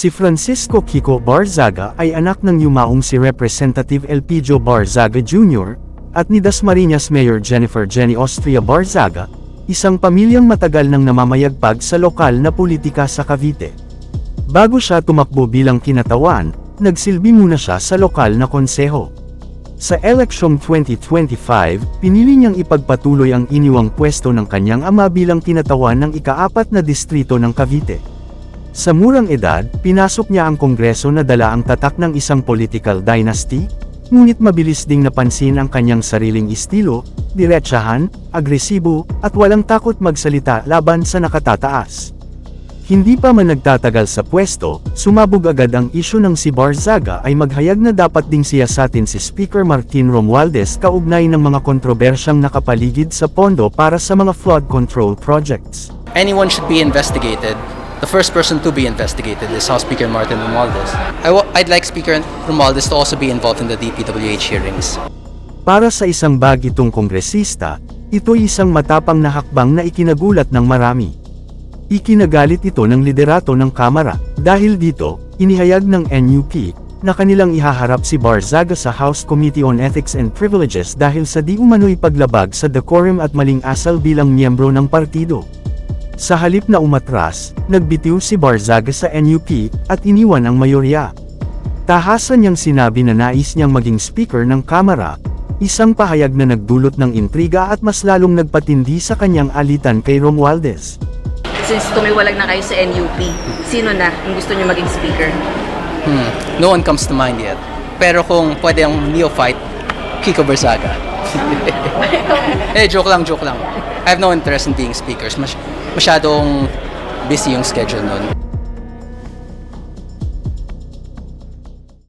Si Francisco Kiko Barzaga ay anak ng yumaong si Representative Elpidio Barzaga Jr. at ni Dasmariñas Mayor Jennifer Jenny Austria Barzaga, isang pamilyang matagal nang namamayagpag sa lokal na politika sa Cavite. Bago siya tumakbo bilang kinatawan, nagsilbi muna siya sa lokal na konseho. Sa eleksyong 2025, pinili niyang ipagpatuloy ang iniwang pwesto ng kanyang ama bilang kinatawan ng ikaapat na distrito ng Cavite. Sa murang edad, pinasok niya ang kongreso na dala ang tatak ng isang political dynasty, ngunit mabilis ding napansin ang kanyang sariling estilo, diretsahan, agresibo, at walang takot magsalita laban sa nakatataas. Hindi pa man nagtatagal sa pwesto, sumabog agad ang isyu ng si Barzaga ay maghayag na dapat ding siyasatin si Speaker Martin Romualdez kaugnay ng mga kontrobersyang nakapaligid sa pondo para sa mga flood control projects. anyone should be investigated, the first person to be investigated is House Speaker Martin Romualdez. I w- I'd like Speaker Romualdez to also be involved in the DPWH hearings. Para sa isang bagitong kongresista, ito'y isang matapang na hakbang na ikinagulat ng marami. Ikinagalit ito ng liderato ng Kamara, dahil dito, inihayag ng NUP, na kanilang ihaharap si Barzaga sa House Committee on Ethics and Privileges dahil sa di umano'y paglabag sa decorum at maling asal bilang miyembro ng partido. Sa halip na umatras, nagbitiw si Barzaga sa NUP, at iniwan ang mayorya. Tahasan niyang sinabi na nais niyang maging speaker ng Kamara, isang pahayag na nagdulot ng intriga at mas lalong nagpatindi sa kanyang alitan kay Romualdez. Since tumiwalag na kayo sa NUP, sino na ang gusto niyo maging speaker? Hmm, no one comes to mind yet. Pero kung pwede ang neophyte, Kiko Barzaga. eh, joke lang, joke lang. I have no interest in being speakers. Mas masyadong busy yung schedule nun.